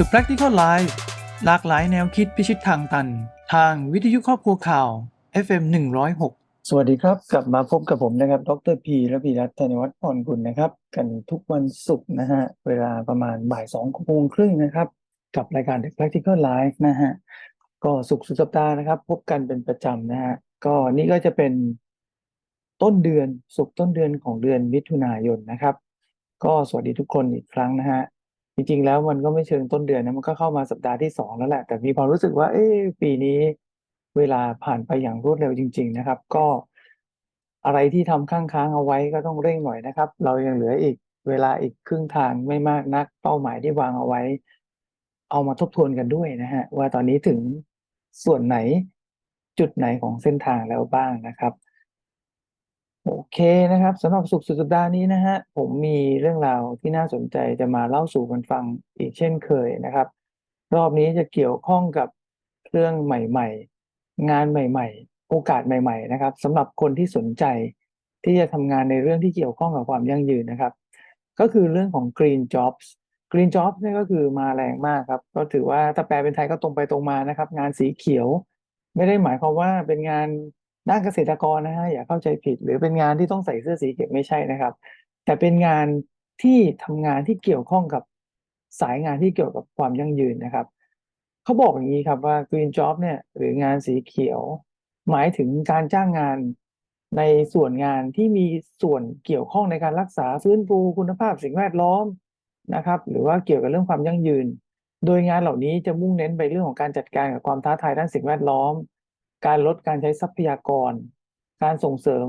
The Practical Life หลากหลายแนวคิดพิชิตทางตัน ทางวิทยุครอบครัวข่าว FM 106 สวัสดีครับ กลับมาพบกับผมนะครับ ดรพีและพีรัตน์ธนวัฒน์พรกุลนะครับ กันทุกวันศุกร์นะฮะ เวลาประมาณบ่ายสองโมงครึ่งนะครับ กับรายการ The Practical Life นะฮะ ก็ศุกร์สุดสัปดาห์นะครับ พบกันเป็นประจำนะฮะ ก็นี่ก็จะเป็นต้นเดือนศุกร์ต้นเดือนของเดือนมิถุนายนนะครับ ก็สวัสดีทุกคนอีกครั้งนะฮะ จริง ๆ แล้วมันก็ไม่เชิงต้นเดือนนะ มันก็เข้ามาสัปดาห์ที่สองแล้วแหละ แต่มีความรู้สึกว่า เอ๊ะ ปีนี้เวลาผ่านไปอย่างรวดเร็วจริง ๆ นะครับ ก็ อะไรที่ทำค้าง ๆ เอาไว้ก็ต้องเร่งหน่อยนะครับ เรายังเหลืออีกเวลาอีกครึ่งทางไม่มากนัก เป้าหมายที่วางเอาไว้ เอามาทบทวนกันด้วยนะฮะว่า ตอนนี้ถึงส่วนไหน จุดไหนของเส้นทางแล้วบ้างนะครับ เคนะครับสำหรับสุขสุดสัปดาห์นี้นะฮะผมมีเรื่องราวที่น่าสนใจจะมาเล่าสู่กันฟังอีกเช่นเคยนะครับ รอบนี้จะเกี่ยวข้องกับเรื่องใหม่ ๆ งานใหม่ ๆ โอกาสใหม่ ๆ นะครับสำหรับคนที่สนใจที่จะทำงานในเรื่องที่เกี่ยวข้องกับความยั่งยืนนะครับ ก็คือเรื่องของ Green Jobs Green Jobs นี่ก็คือมาแรงมากครับ ก็ถือว่าถ้าแปลเป็นไทยก็ตรงไปตรงมานะครับ งานสีเขียว ไม่ได้หมายความว่าเป็นงาน ด้านเกษตรกรนะฮะอย่าเข้าใจผิด หรือเป็นงานที่ต้องใส่เสื้อสีเขียวไม่ใช่นะครับ แต่เป็นงานที่ทำงานที่เกี่ยวข้องกับสายงานที่เกี่ยวกับความยั่งยืนนะครับเขาบอกอย่างนี้ครับว่า Green Job เนี่ยหรืองานสีเขียว หมายถึงการจ้างงานในส่วนงานที่มีส่วนเกี่ยวข้องในการรักษาฟื้นฟูคุณภาพสิ่งแวดล้อมนะครับ หรือว่าเกี่ยวกับเรื่องความยั่งยืน โดยงานเหล่านี้จะมุ่งเน้นไปเรื่องของการจัดการกับความท้าทายด้านสิ่งแวดล้อม การลดการใช้ทรัพยากร การส่งเสริม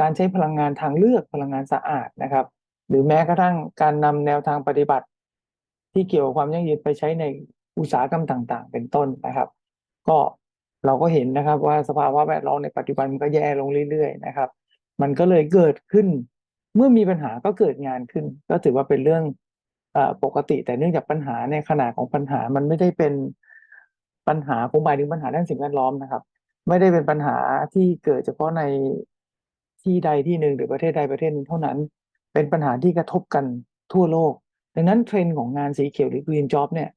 การใช้พลังงานทางเลือกพลังงานสะอาดนะครับ หรือแม้กระทั่งการนำแนวทางปฏิบัติ ที่เกี่ยวกับความยั่งยืนไปใช้ในอุตสาหกรรมต่างๆ เป็นต้นนะครับ ก็เราก็เห็นนะครับว่าสภาวะแวดล้อมในปัจจุบันมันก็แย่ลงเรื่อยๆนะครับ มันก็เลยเกิดขึ้น เมื่อมีปัญหาก็เกิดงานขึ้น ก็ถือว่าเป็นเรื่องอปกติ แต่เนื่องจากปัญหาในขนาดของปัญหามันไม่ได้เป็นปัญหาผมหมายถึงปัญหาด้านสิ่งแวดล้อมนะครับ ไม่ได้เป็นปัญหาที่เกิดเฉพาะในที่ใดที่หนึ่งหรือประเทศใดประเทศหนึ่งเท่านั้น เป็นปัญหาที่กระทบกันทั่วโลก ดังนั้นเทรนด์ของงานสีเขียวหรือ Green Job เนี่ย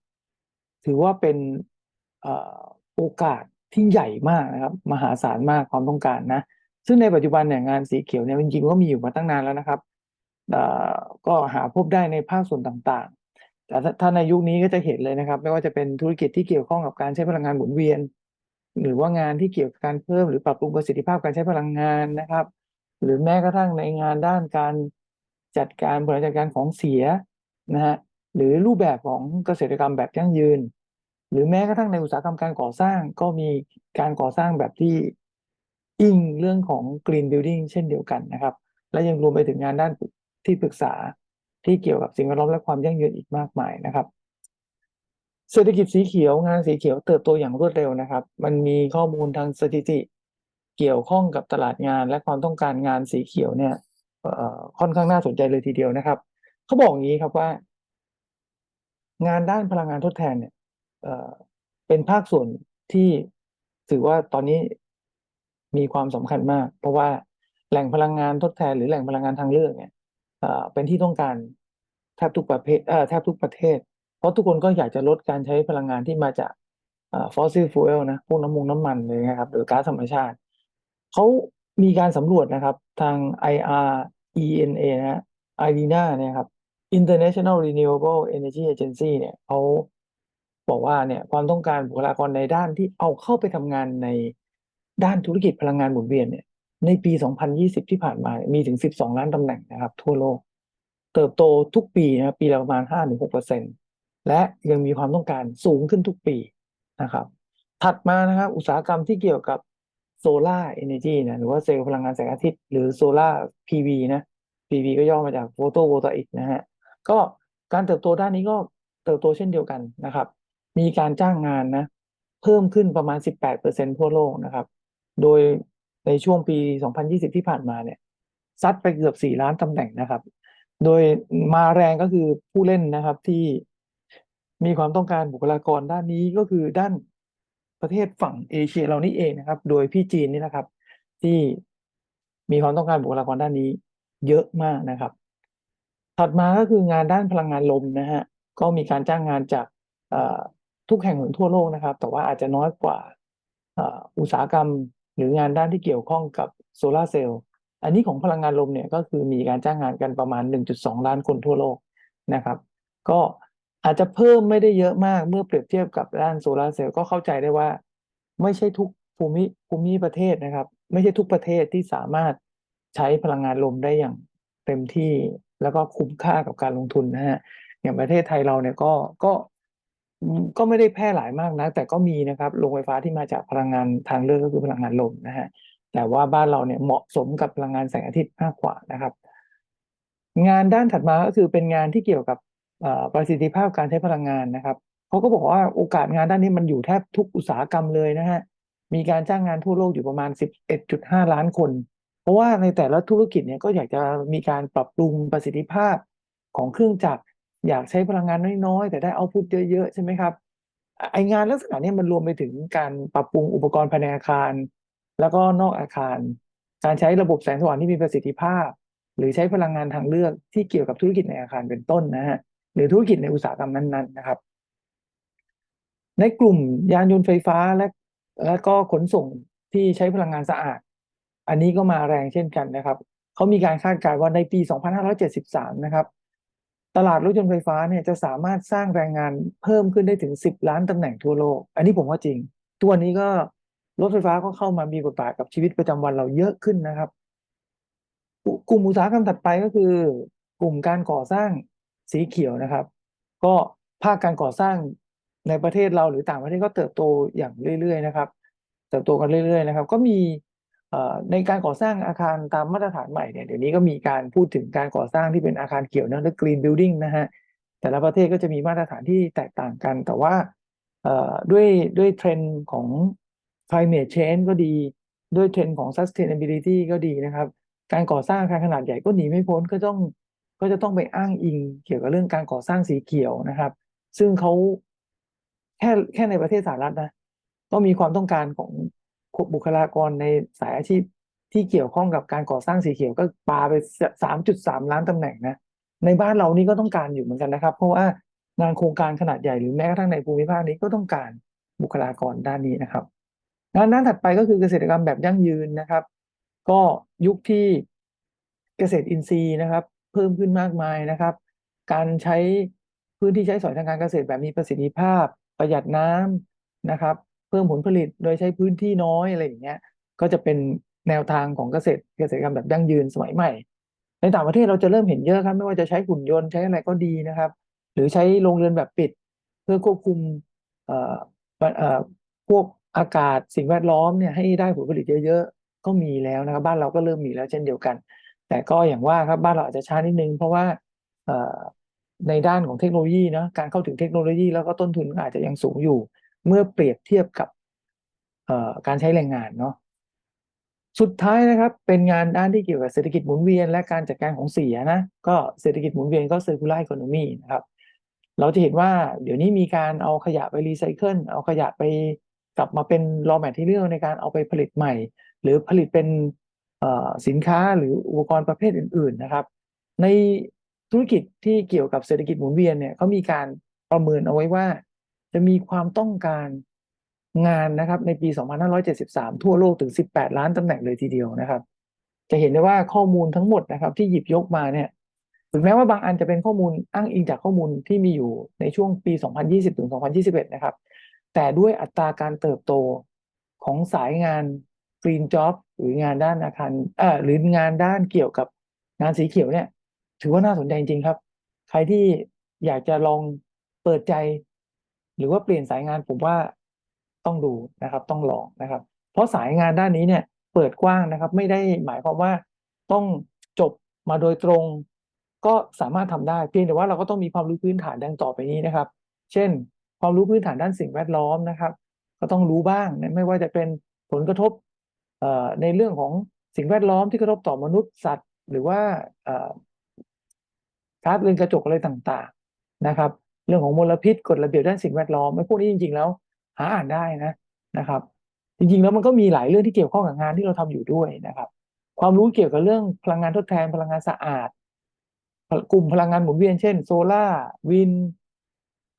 ถือว่าเป็นอโอกาสที่ใหญ่มากนะครับ มหาศาลมากความต้องการนะ ซึ่งในปัจจุบันเนี่ยงานสีเขียวเนี่ยจริงๆก็มีอยู่มาตั้งนานแล้วนะครับก็หาพบได้ในภาคส่วนต่างๆ แต่ถ้าถ้าในยุคนี้ก็จะเห็นเลยนะครับ ไม่ว่าจะเป็นธุรกิจที่เกี่ยวข้องกับการใช้พลังงานหมุนเวียน หรือว่างานที่เกี่ยวกับการเพิ่มหรือปรับปรุงประสิทธิภาพการใช้พลังงานนะครับ หรือแม้กระทั่งในงานด้านการจัดการบริหารจัดการของเสียนะฮะหรือรูปแบบของเกษตรกรรมแบบยั่งยืน หรือแม้กระทั่งในอุตสาหกรรมการก่อสร้างก็มีการก่อสร้างแบบที่อิงเรื่องของ Green Building เช่นเดียวกันนะครับ และยังรวมไปถึงงานด้านที่ปรึกษาที่เกี่ยวกับสิ่งแวดล้อมและความยั่งยืนอีกมากมายนะครับ เศรษฐกิจสีเขียวงานสีเขียวเติบโตอย่างรวดเร็วนะครับ มันมีข้อมูลทางสถิติ เกี่ยวข้องกับตลาดงานและความต้องการงานสีเขียวเนี่ยค่อนข้างน่าสนใจเลยทีเดียวนะครับเขาบอกอย่างนี้ครับว่า งานด้านพลังงานทดแทนเนี่ยเป็นภาคส่วนที่ถือว่าตอนนี้มีความสำคัญมาก เพราะว่าแหล่งพลังงานทดแทน หรือแหล่งพลังงานทางเลือกเนี่ยเป็นที่ต้องการแทบทุกประเภทแทบทุกประเทศ เพราะทุกคนก็อยากจะลดการใช้พลังงานที่มาจากฟอสซิลฟูเอลนะพวกน้ำมงน้ำมันเลยนะครับหรือก๊าซธรรมชาติเขามีการสำรวจนะครับทาง IRENA นะ IRENA เนี่ยครับ International Renewable Energy Agency เนี่ยเขาบอกว่าเนี่ยความต้องการบุคลากรในด้านที่เอาเข้าไปทำงานในด้านธุรกิจพลังงานหมุนเวียนเนี่ยในปี 2020 ที่ผ่านมา มีถึง 12 ล้านตำแหน่งนะครับ ทั่วโลก เติบโตทุกปีนะครับปีละประมาณ 5-6% และยังมีความต้องการสูงขึ้นทุกปีนะครับ ถัดมานะครับอุตสาหกรรมที่เกี่ยวกับโซลาร์เอเนจีนะหรือว่าเซลล์พลังงานแสงอาทิตย์หรือโซลาร์ PV นะ PV ก็ย่อมาจากโฟโตโวลตาอิกนะฮะก็การเติบโตด้านนี้ก็เติบโตเช่นเดียวกันนะครับ มีการจ้างงานนะเพิ่มขึ้นประมาณ 18%ทั่วโลกนะครับ โดยในช่วงปี 2020 ที่ผ่านมาเนี่ยซัดไปเกือบ 4 ล้านตำแหน่งนะครับ โดยมาแรงก็คือผู้เล่นนะครับที่ มีความต้องการบุคลากรด้านนี้ก็คือด้านประเทศฝั่งเอเชียเรานี่เองนะครับ โดยพี่จีนนี่นะครับ ที่มีความต้องการบุคลากรด้านนี้เยอะมากนะครับ ถัดมาก็คืองานด้านพลังงานลมนะฮะก็มีการจ้างงานจากทุกแห่งหนทั่วโลกนะครับ แต่ว่าอาจจะน้อยกว่าอ,อุตสาหกรรมหรืองานด้านที่เกี่ยวข้องกับโซลาร์เซลล์อันนี้ของพลังงานลมเนี่ยก็คือมีการจ้างงานกันประมาณ 1.2 ล้านคนทั่วโลกนะครับ ก็ อาจจะเพิ่มไม่ได้เยอะมากเมื่อเปรียบเทียบกับด้านโซลาร์เซลล์ก็เข้าใจได้ว่า ไม่ใช่ทุกภูมิภูมิประเทศนะครับ ไม่ใช่ทุกประเทศที่สามารถใช้พลังงานลมได้อย่างเต็มที่แล้วก็คุ้มค่ากับการลงทุนนะฮะอย่างประเทศไทยเราเนี่ยก็ก็ก็ไม่ได้แพร่หลายมากนะแต่ก็มีนะครับโรงไฟฟ้าที่มาจากพลังงานทางเลือกก็คือพลังงานลมนะฮะแต่ว่าบ้านเราเนี่ยเหมาะสมกับพลังงานแสงอาทิตย์มากกว่านะครับ งานด้านถัดมาก็คือเป็นงานที่เกี่ยวกับ ประสิทธิภาพการใช้พลังงานนะครับเขาก็บอกว่าโอกาสงานด้านนี้มันอยู่แทบทุกอุตสาหกรรมเลยนะฮะมีการจ้างงานทั่วโลกอยู่ประมาณ 11.5 ล้านคน เพราะว่าในแต่ละธุรกิจเนี่ยก็อยากจะมีการปรับปรุงประสิทธิภาพของเครื่องจักรอยากใช้พลังงานน้อยๆ แต่ได้เอาพุตเยอะๆ ใช่ไหมครับไองานลักษณะนี้มันรวมไปถึงการปรับปรุงอุปกรณ์ภายในอาคาร แล้วก็นอกอาคาร การใช้ระบบแสงสว่างที่มีประสิทธิภาพ หรือใช้พลังงานทางเลือกที่เกี่ยวกับธุรกิจในอาคารเป็นต้นนะฮะ หรือธุรกิจในอุตสาหกรรมนั้น ๆ นะครับ ในกลุ่มยานยนต์ไฟฟ้าและและก็ขนส่งที่ใช้พลังงานสะอาด อันนี้ก็มาแรงเช่นกันนะครับเขามีการคาดการณ์ว่าในปี 2573 นะครับ ตลาดรถยนต์ไฟฟ้าเนี่ยจะสามารถสร้างแรงงานเพิ่มขึ้นได้ถึง 10 ล้านตำแหน่งทั่วโลก อันนี้ผมว่าจริง ตัวนี้ก็รถไฟฟ้าก็เข้ามามีบทบาทกับชีวิตประจำวันเราเยอะขึ้นนะครับ กลุ่มอุตสาหกรรมถัดไปก็คือ กลุ่มการก่อสร้าง สีเขียวนะครับ ก็ภาคการก่อสร้างในประเทศเราหรือต่างประเทศก็เติบโตอย่างเรื่อยๆนะครับ เติบโตกันเรื่อย ๆ นะครับ ก็มีในการก่อสร้างอาคารตามมาตรฐานใหม่เนี่ยเดี๋ยวนี้ก็มีการพูดถึงการก่อสร้างที่เป็นอาคารเขียวนะหรือ green building นะฮะแต่ละประเทศก็จะมีมาตรฐานที่แตกต่างกัน แต่ว่าด้วยด้วยเทรนด์ของ climate change ก็ดีด้วยเทรนด์ของ sustainability ก็ดีนะครับ การก่อสร้างอาคารขนาดใหญ่ก็หนีไม่พ้นก็ต้อง ก็จะต้องไปอ้างอิงเกี่ยวกับเรื่องการก่อสร้างสีเขียวนะครับ ซึ่งเขาแค่แค่ในประเทศสหรัฐนะก็มีความต้องการของบุคลากรในสายอาชีพที่เกี่ยวข้องกับการก่อสร้างสีเขียวก็ปาไปสามจุดสามล้านตำแหน่งนะ ในบ้านเรานี่ก็ต้องการอยู่เหมือนกันนะครับ เพราะว่างานโครงการขนาดใหญ่หรือแม้กระทั่งในภูมิภาคนี้ก็ต้องการบุคลากรด้านนี้นะครับงานด้านถัดไปก็คือเกษตรกรรมแบบยั่งยืนนะครับ ก็ยุคที่เกษตรอินทรีย์นะครับ เพิ่มขึ้นมากมายนะครับ การใช้พื้นที่ใช้สอยทางการเกษตรแบบมีประสิทธิภาพ ประหยัดน้ำนะครับ เพิ่มผลผลิตโดยใช้พื้นที่น้อยอะไรอย่างเงี้ยก็จะเป็นแนวทางของเกษตรเกษตรกรรมแบบยั่งยืนสมัยใหม่ ในต่างประเทศเราจะเริ่มเห็นเยอะครับ ไม่ว่าจะใช้หุ่นยนต์ใช้อะไรก็ดีนะครับ หรือใช้โรงเรือนแบบปิด เพื่อควบคุมเอ่อพวกอากาศสิ่งแวดล้อมเนี่ยให้ได้ผลผลิตเยอะ ๆ ก็มีแล้วนะครับ บ้านเราก็เริ่มมีแล้วเช่นเดียวกัน แต่ก็อย่างว่าครับบ้านเราอาจจะช้านิดนึง เพราะว่าในด้านของเทคโนโลยีนะการเข้าถึงเทคโนโลยีแล้วก็ต้นทุนอาจจะยังสูงอยู่ เมื่อเปรียบเทียบกับการใช้แรงงานเนาะสุดท้ายนะครับเป็นงานด้านที่เกี่ยวกับเศรษฐกิจหมุนเวียน และการจัดการของเสียนะก็เศรษฐกิจหมุนเวียนก็ circular economy นะครับเราจะเห็นว่าเดี๋ยวนี้มีการเอาขยะไปรีไซเคิลเอาขยะไปกลับมาเป็น raw material ในการเอาไปผลิตใหม่ หรือผลิตเป็น สินค้าหรืออุปกรณ์ประเภทอื่น ๆนะครับ ในธุรกิจที่เกี่ยวกับเศรษฐกิจหมุนเวียนเนี่ยเขามีการประเมินเอาไว้ว่า จะมีความต้องการงานนะครับ ในปี 2573 ทั่วโลกถึง 18 ล้านตำแหน่งเลยทีเดียวนะครับ จะเห็นได้ว่าข้อมูลทั้งหมดนะครับ ที่หยิบยกมาเนี่ยถึงแม้ว่าบางอันจะเป็นข้อมูลอ้างอิงจากข้อมูลที่มีอยู่ในช่วงปี 2020 ถึง 2021 นะครับ แต่ด้วยอัตราการเติบโตของสายงาน Green Job หรืองานด้านอาคารเอ่อหรืองานด้านเกี่ยวกับงานสีเขียวเนี่ย ถือว่าน่าสนใจจริงครับ ใครที่อยากจะลองเปิดใจ หรือว่าเปลี่ยนสายงานผมว่าต้องดูนะครับ ต้องลองนะครับ เพราะสายงานด้านนี้เนี่ย เปิดกว้างนะครับ ไม่ได้หมายความว่าต้องจบมาโดยตรง ก็สามารถทำได้เพียงแต่ว่าเราก็ต้องมีความรู้พื้นฐานดังต่อไปนี้นะครับ เช่น ความรู้พื้นฐานด้านสิ่งแวดล้อมนะครับ ก็ต้องรู้บ้างนะไม่ว่าจะเป็นผลกระทบ ในเรื่องของสิ่งแวดล้อมที่กระทบต่อมนุษย์สัตว์ หรือว่าเอ่อก๊าซเรือนกระจกอะไรต่างๆนะครับ เรื่องของมลพิษกฎระเบียบด้านสิ่งแวดล้อมไอ้พวกนี้จริง ๆ แล้ว หาอ่านได้นะนะครับ จริงๆแล้วมันก็มีหลายเรื่องที่เกี่ยวข้องกับงานที่เราทำอยู่ด้วยนะครับ ความรู้เกี่ยวกับเรื่องพลังงานทดแทนพลังงานสะอาด กลุ่มพลังงานหมุนเวียนเช่นโซลาร์วิน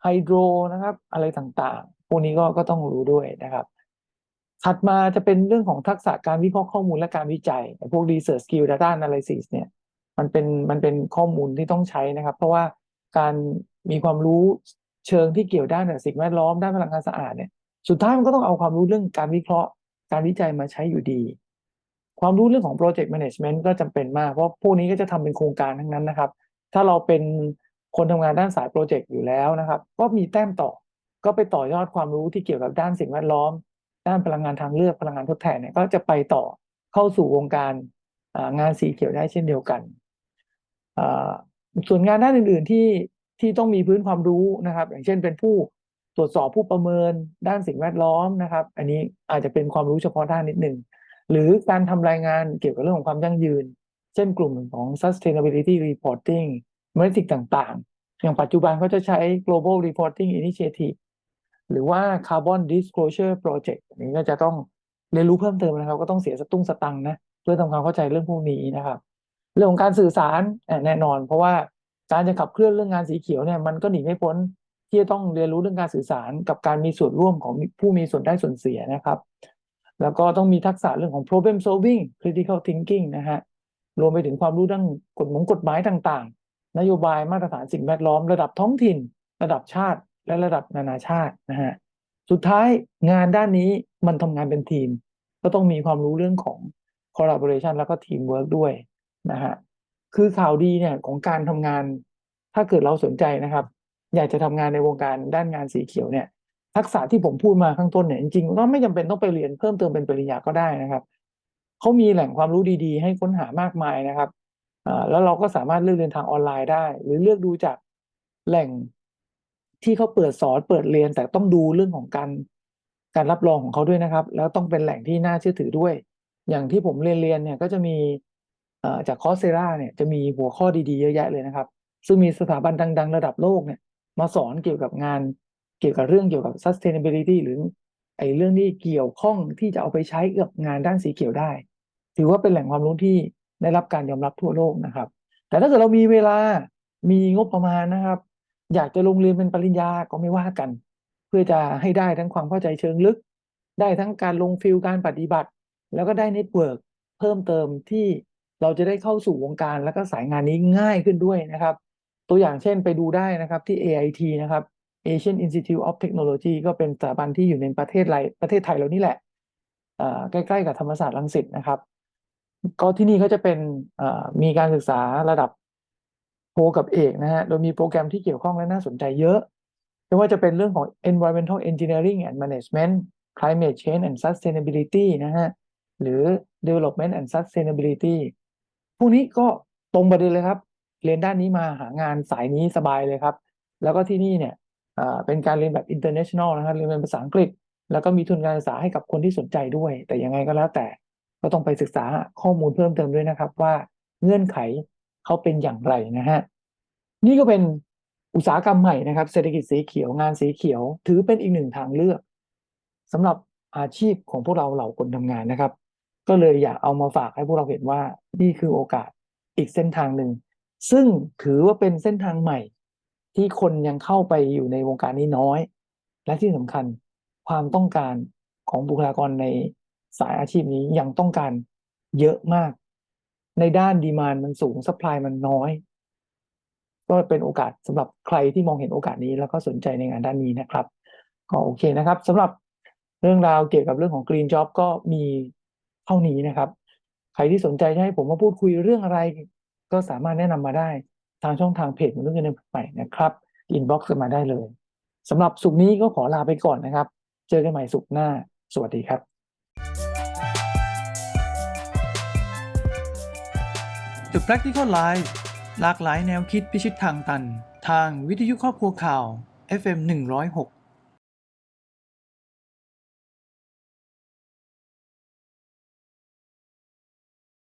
ไฮโดรนะครับ อะไรต่างๆ พวกนี้ก็ก็ต้องรู้ด้วยนะครับ ถัดมาจะเป็นเรื่องของทักษะการวิเคราะห์ข้อมูลและการวิจัย พวก research skill data analysis เนี่ยมันเป็นมันเป็นข้อมูลที่ต้องใช้นะครับ เพราะว่าการมีความรู้เชิงที่เกี่ยวด้านสิ่งแวดล้อมด้านพลังงานสะอาดเนี่ยสุดท้ายมันก็ต้องเอาความรู้เรื่องการวิเคราะห์ การวิจัยมาใช้อยู่ดี ความรู้เรื่องของ project management ก็จำเป็นมากเพราะพวกนี้ก็จะทำเป็นโครงการทั้งนั้นนะครับ ถ้าเราเป็นคนทำงานด้านสายโปรเจกต์อยู่แล้วนะครับ ก็มีแต้มต่อก็ไปต่อยอดความรู้ที่เกี่ยวกับด้านสิ่งแวดล้อม ด้านพลังงานทางเลือกพลังงานทดแทนเนี่ยก็จะไปต่อเข้าสู่วงการงานสีเขียวได้เช่นเดียวกันส่วนงานด้านอื่น ๆที่ที่ต้องมีพื้นความรู้นะครับ อย่างเช่นเป็นผู้ตรวจสอบผู้ประเมินด้านสิ่งแวดล้อมนะครับ อันนี้อาจจะเป็นความรู้เฉพาะด้านนิดหนึ่งหรือการทำรายงานเกี่ยวกับเรื่องของความยั่งยืน เช่นกลุ่มของ sustainability reporting เมทริกต่างๆ อย่างปัจจุบันเขาจะใช้ global reporting initiative หรือว่า Carbon Disclosure Project นนี้ก็จะต้องเรียนรู้เพิ่มเติมนะครับ ก็ต้องเสียสตุ้งสตังค์นะเพื่อทำความเข้าใจเรื่องพวกนี้นะครับ เรื่องของการสื่อสารแน่นอน เพราะว่าการจะขับเคลื่อนเรื่องงานสีเขียวเนี่ยมันก็หนีไม่พ้นที่จะต้องเรียนรู้เรื่องการสื่อสารกับการมีส่วนร่วมของผู้มีส่วนได้ส่วนเสียนะครับ แล้วก็ต้องมีทักษะเรื่องของ problem solving critical thinking นะฮะรวมไปถึงความรู้ด้านกฎหมงกฎหมายต่างๆ นโยบายมาตรฐานสิ่งแวดล้อมระดับท้องถิ่น ระดับชาติ และระดับนานาชาตินะฮะสุดท้ายงานด้านนี้มันทำงานเป็นทีม ก็ต้องมีความรู้เรื่องของ collaboration แล้วก็ teamwork ด้วยนะฮะคือข่าวดีเนี่ยของการทำงาน ถ้าเกิดเราสนใจนะครับ อยากจะทำงานในวงการด้านงานสีเขียวเนี่ย ทักษะที่ผมพูดมาข้างต้นเนี่ยจริงๆก็ไม่จำเป็นต้องไปเรียนเพิ่มเติมเป็นปริญญาก็ได้นะครับเขามีแหล่งความรู้ดีๆ ให้ค้นหามากมายนะครับอ่าแล้วเราก็สามารถเลือกเรียนทางออนไลน์ได้ หรือเลือกดูจากแหล่ง ที่เขาเปิดสอนเปิดเรียนแต่ต้องดูเรื่องของการการรับรองของเขาด้วยนะครับ แล้วต้องเป็นแหล่งที่น่าเชื่อถือด้วย อย่างที่ผมเรียนเรียนเนี่ยก็จะมีจากคอสเซราเนี่ยจะมีหัวข้อดีๆเยอะแยะเลยนะครับ ซึ่งมีสถาบันดัง ๆ ระดับโลกเนี่ยมาสอนเกี่ยวกับงานเกี่ยวกับเรื่องเกี่ยวกับ sustainability หรือไอ้เรื่องที่เกี่ยวข้องที่จะเอาไปใช้กับงานด้านสีเขียวได้ ถือว่าเป็นแหล่งความรู้ที่ได้รับการยอมรับทั่วโลกนะครับ แต่ถ้าเกิดเรามีเวลามีงบประมาณนะครับ อยากจะลงเรียนเป็นปริญญาก็ไม่ว่ากัน เพื่อจะให้ได้ทั้งความเข้าใจเชิงลึก ได้ทั้งการลงฟิลการปฏิบัติ แล้วก็ได้เน็ตเวิร์กเพิ่มเติมที่เราจะได้เข้าสู่วงการแล้วก็สายงานนี้ง่ายขึ้นด้วยนะครับ ตัวอย่างเช่นไปดูได้นะครับที่ AIT นะครับ Asian Institute of Technology ก็เป็นสถาบันที่อยู่ในประเทศไรประเทศไทยเรานี่แหละใกล้ ๆ กับธรรมศาสตร์รังสิตนะครับ ก็ที่นี่เขาจะเป็นมีการศึกษาระดับ โทกับเอกนะฮะ โดยมีโปรแกรมที่เกี่ยวข้องและน่าสนใจเยอะ ไม่ว่าจะเป็นเรื่องของ environmental engineering and management climate change and sustainability นะฮะ หรือ development and sustainability พวกนี้ก็ตรงประเด็นเลยครับ เรียนด้านนี้มาหางานสายนี้สบายเลยครับ แล้วก็ที่นี่เนี่ยเป็นการเรียนแบบ international นะครับ เรียนเป็นภาษาอังกฤษ แล้วก็มีทุนการศึกษาให้กับคนที่สนใจด้วย แต่ยังไงก็แล้วแต่ ก็ต้องไปศึกษาข้อมูลเพิ่มเติมด้วยนะครับว่าเงื่อนไข เขาเป็นอย่างไรนะฮะนี่ก็เป็นอุตสาหกรรมใหม่นะครับ เศรษฐกิจสีเขียวงานสีเขียว ถือเป็นอีกหนึ่งทางเลือกสำหรับอาชีพของพวกเราเหล่าคนทำงานนะครับ ก็เลยอยากเอามาฝากให้พวกเราเห็นว่านี่คือโอกาสอีกเส้นทางหนึ่งซึ่งถือว่าเป็นเส้นทางใหม่ ที่คนยังเข้าไปอยู่ในวงการนี้น้อย และที่สำคัญความต้องการของบุคลากรในสายอาชีพนี้ยังต้องการเยอะมาก ในด้านดีมานมันสูงสปายมันน้อย ก็เป็นโอกาสสำหรับใครที่มองเห็นโอกาสนี้ แล้วก็สนใจในงานด้านนี้นะครับก็โอเคนะครับสำหรับเรื่องราวเกี่ยวกับเรื่องของ Green Job ก็มีเท่านี้นะครับ ใครที่สนใจจะให้ผมมาพูดคุยเรื่องอะไรก็สามารถแนะนำมาได้ทางช่องทางเพจมนุษย์เงินเดือนใหม่นะครับอินบ็อกซ์มาได้เลยสำหรับสุกนี้ก็ขอลาไปก่อนนะครับ เจอกันใหม่สุกหน้า สวัสดีครับ The Practical Life หลากหลายแนวคิดพิชิตทางตัน ทางวิทยุครอบครัวข่าว FM 106